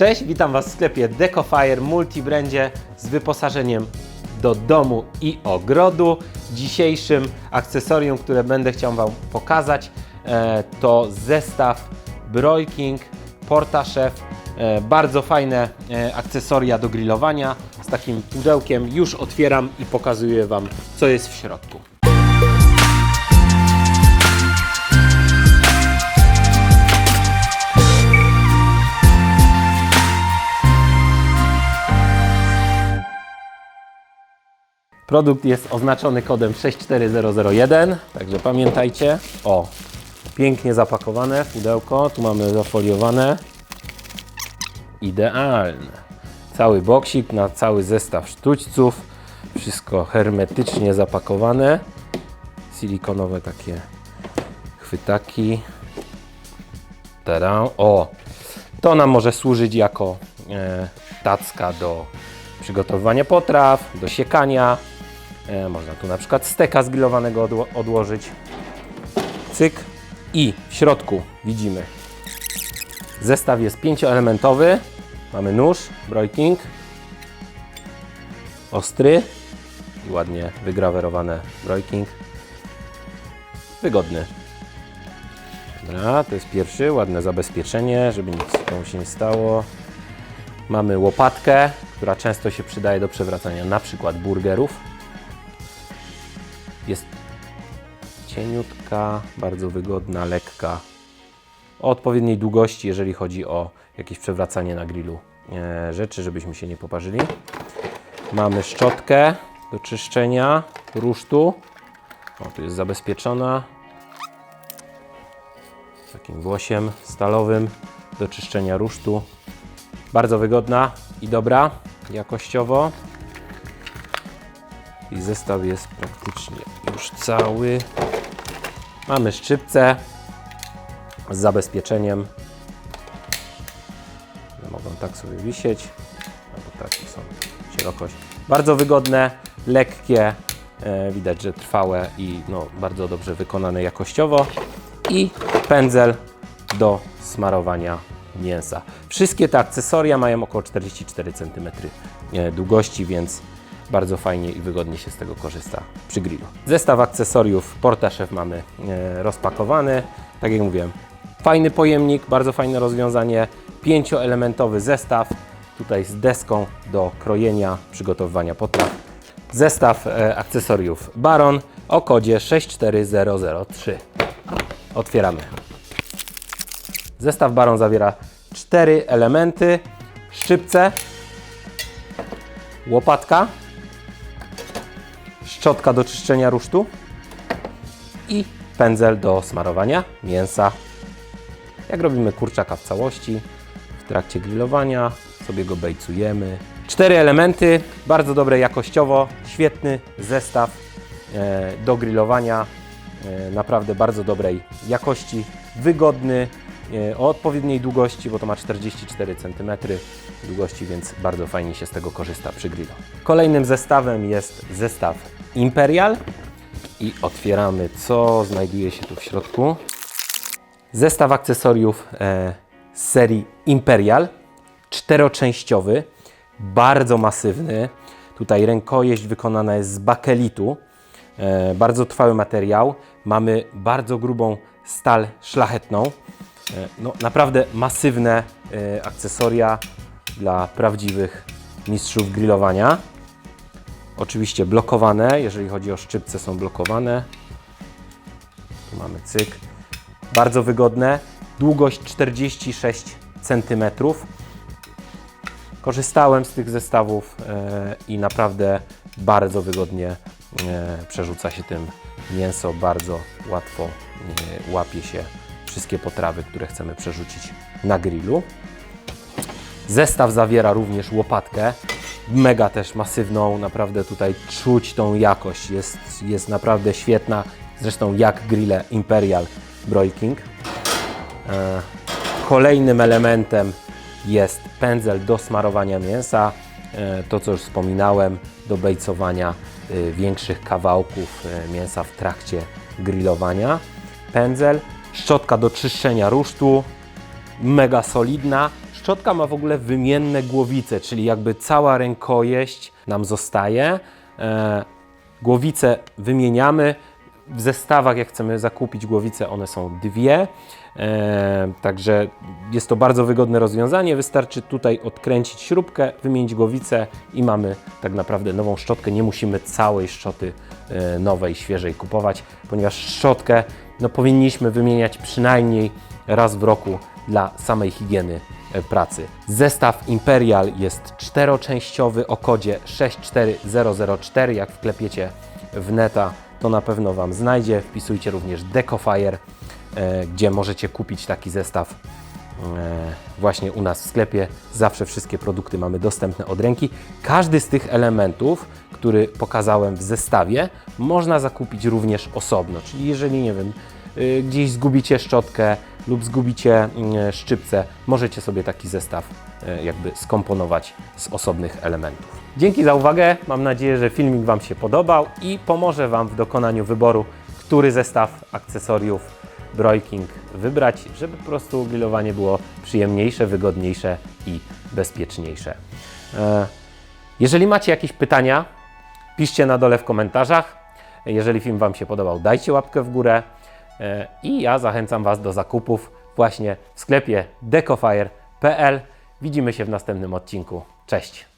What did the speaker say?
Cześć, witam Was w sklepie Decofire Multibrandzie z wyposażeniem do domu i ogrodu. Dzisiejszym akcesorium, które będę chciał Wam pokazać, e, to zestaw Broiking Portachef. E, bardzo fajne e, akcesoria do grillowania z takim pudełkiem. Już otwieram i pokazuję Wam, co jest w środku. Produkt jest oznaczony kodem 64001, także pamiętajcie. O, pięknie zapakowane pudełko, tu mamy zafoliowane. Idealne. Cały boksik na cały zestaw sztućców. Wszystko hermetycznie zapakowane. Silikonowe takie chwytaki. Tada. O, to nam może służyć jako e, tacka do przygotowywania potraw, do siekania. E, można tu na przykład steka zgrillowanego odło odłożyć. Cyk. I w środku widzimy zestaw jest pięcioelementowy. Mamy nóż, Broiking, ostry i ładnie wygrawerowane Broiking. Wygodny. Dobra, to jest pierwszy, ładne zabezpieczenie, żeby nic się nie stało. Mamy łopatkę, która często się przydaje do przewracania na przykład burgerów. Jest cieniutka, bardzo wygodna, lekka. O odpowiedniej długości, jeżeli chodzi o jakieś przewracanie na grillu e, rzeczy, żebyśmy się nie poparzyli. Mamy szczotkę do czyszczenia rusztu. O, tu jest zabezpieczona. Takim włosiem stalowym do czyszczenia rusztu. Bardzo wygodna i dobra jakościowo. I zestaw jest praktycznie już cały. Mamy szczypce z zabezpieczeniem. Mogą tak sobie wisieć, albo takie są szerokość. Bardzo wygodne, lekkie, e, widać, że trwałe i no, bardzo dobrze wykonane jakościowo. I pędzel do smarowania mięsa. Wszystkie te akcesoria mają około 44 cm e, długości, więc bardzo fajnie i wygodnie się z tego korzysta przy grillu. Zestaw akcesoriów Portachef mamy e, rozpakowany. Tak jak mówiłem, fajny pojemnik, bardzo fajne rozwiązanie. Pięcioelementowy zestaw, tutaj z deską do krojenia, przygotowywania potraw. Zestaw e, akcesoriów Baron o kodzie 64003. Otwieramy. Zestaw Baron zawiera cztery elementy: szczypce, łopatka, szczotka do czyszczenia rusztu i pędzel do smarowania mięsa. Jak robimy kurczaka w całości, w trakcie grillowania sobie go bejcujemy. Cztery elementy, bardzo dobre jakościowo, świetny zestaw e, do grillowania, e, naprawdę bardzo dobrej jakości, wygodny, o odpowiedniej długości, bo to ma 44 cm długości, więc bardzo fajnie się z tego korzysta przy grillu. Kolejnym zestawem jest zestaw Imperial i otwieramy, co znajduje się tu w środku. Zestaw akcesoriów e, z serii Imperial, czteroczęściowy, bardzo masywny. Tutaj rękojeść wykonana jest z bakelitu, e, bardzo trwały materiał. Mamy bardzo grubą stal szlachetną. E, no, naprawdę masywne e, akcesoria dla prawdziwych mistrzów grillowania. Oczywiście blokowane, jeżeli chodzi o szczypce są blokowane. Tu mamy cyk. Bardzo wygodne. Długość 46 cm. Korzystałem z tych zestawów e, i naprawdę bardzo wygodnie przerzuca się tym mięso. Bardzo łatwo łapie się wszystkie potrawy, które chcemy przerzucić na grillu. Zestaw zawiera również łopatkę, mega też masywną, naprawdę tutaj czuć tą jakość, jest, jest naprawdę świetna, zresztą jak grille Imperial Broiking. E, Kolejnym elementem jest pędzel do smarowania mięsa, e, to co już wspominałem, do bejcowania e, większych kawałków mięsa w trakcie grillowania. Pędzel, szczotka do czyszczenia rusztu, mega solidna. Szczotka ma w ogóle wymienne głowice, czyli jakby cała rękojeść nam zostaje. E, głowice wymieniamy. W zestawach, jak chcemy zakupić głowice, one są dwie. E, także jest to bardzo wygodne rozwiązanie. Wystarczy tutaj odkręcić śrubkę, wymienić głowicę i mamy tak naprawdę nową szczotkę. Nie musimy całej szczoty e, nowej, świeżej kupować, ponieważ szczotkę no, powinniśmy wymieniać przynajmniej raz w roku dla samej higieny e, pracy. Zestaw Imperial jest czteroczęściowy o kodzie 64004. Jak wklepiecie w neta, to na pewno Wam znajdzie. Wpisujcie również Decofire, e, gdzie możecie kupić taki zestaw e, właśnie u nas w sklepie. Zawsze wszystkie produkty mamy dostępne od ręki. Każdy z tych elementów, który pokazałem w zestawie, można zakupić również osobno. Czyli jeżeli, nie wiem, y, gdzieś zgubicie szczotkę lub zgubicie y, szczypce, możecie sobie taki zestaw jakby skomponować z osobnych elementów. Dzięki za uwagę. Mam nadzieję, że filmik Wam się podobał i pomoże Wam w dokonaniu wyboru, który zestaw akcesoriów Broiking wybrać, żeby po prostu grillowanie było przyjemniejsze, wygodniejsze i bezpieczniejsze. E, Jeżeli macie jakieś pytania, piszcie na dole w komentarzach. Jeżeli film Wam się podobał, dajcie łapkę w górę E, i ja zachęcam Was do zakupów właśnie w sklepie decofire.pl. Widzimy się w następnym odcinku. Cześć!